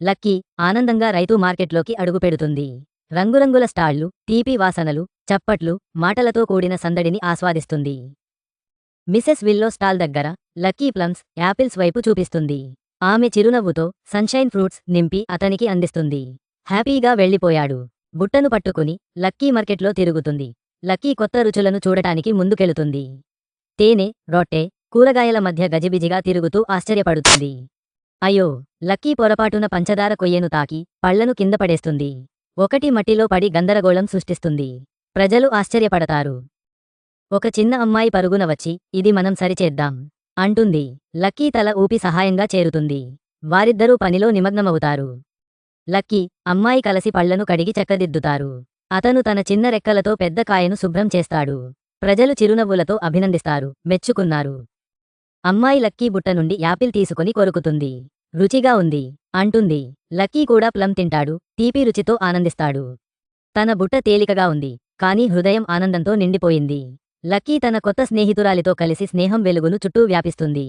Lucky ఆనందంగా రైతు మార్కెట్లోకి అడుగుపెడుతుంది రంగురంగుల స్టాళ్ళు తీపి వాసనలు చప్పట్లు మాటలతో కూడిన సందడిని ఆస్వాదిస్తుంది. మిసెస్ విల్లో స్టాల్ దగ్గర లక్కీ ప్లమ్స్ యాపిల్స్ వైపు చూపిస్తుంది. ఆమె చిరునవ్వుతో సన్షైన్ ఫ్రూట్స్ నింపి అతనికి అందిస్తుంది. హ్యాపీగా వెళ్ళిపోయాడు. బుట్టను పట్టుకుని లక్కీ మార్కెట్లో తిరుగుతుంది. లక్కీ కొత్త రుచులను చూడటానికి ముందుకెళుతుంది. తేనె రొట్టె కూరగాయల మధ్య గజిబిజిగా తిరుగుతూ ఆశ్చర్యపడుతుంది. అయ్యో లక్కీ పొరపాటున పంచదార కొయ్యను తాకి పళ్ళను కింద పడేస్తుంది. ఒకటి మట్టిలో పడి గందరగోళం సృష్టిస్తుంది. ప్రజలు ఆశ్చర్యపడతారు. ఒక చిన్న అమ్మాయి పరుగున వచ్చి ఇది మనం సరిచేద్దాం అంటుంది. లక్కీ తల ఊపి సహాయంగా చేరుతుంది. వారిద్దరూ పనిలో నిమగ్నమవుతారు. లక్కీ అమ్మాయి కలసి పళ్ళను కడిగి చెక్కదిద్దుతారు. అతను తన చిన్న రెక్కలతో పెద్ద కాయను శుభ్రం చేస్తాడు. ప్రజలు చిరునవ్వులతో అభినందిస్తారు మెచ్చుకున్నారు. అమ్మాయి లక్కీ బుట్ట నుండి యాపిల్ తీసుకుని కొరుకుతుంది. రుచిగా ఉంది. అంటుంది. లక్కీ కూడా ప్లం తింటాడు. తీపి రుచితో ఆనందిస్తాడు. తన బుట్ట తేలికగా ఉంది. కాని హృదయం ఆనందంతో నిండిపోయింది. లక్కీ తన కొత్త స్నేహితురాలితో కలిసి స్నేహం వెలుగును చుట్టూ వ్యాపిస్తుంది.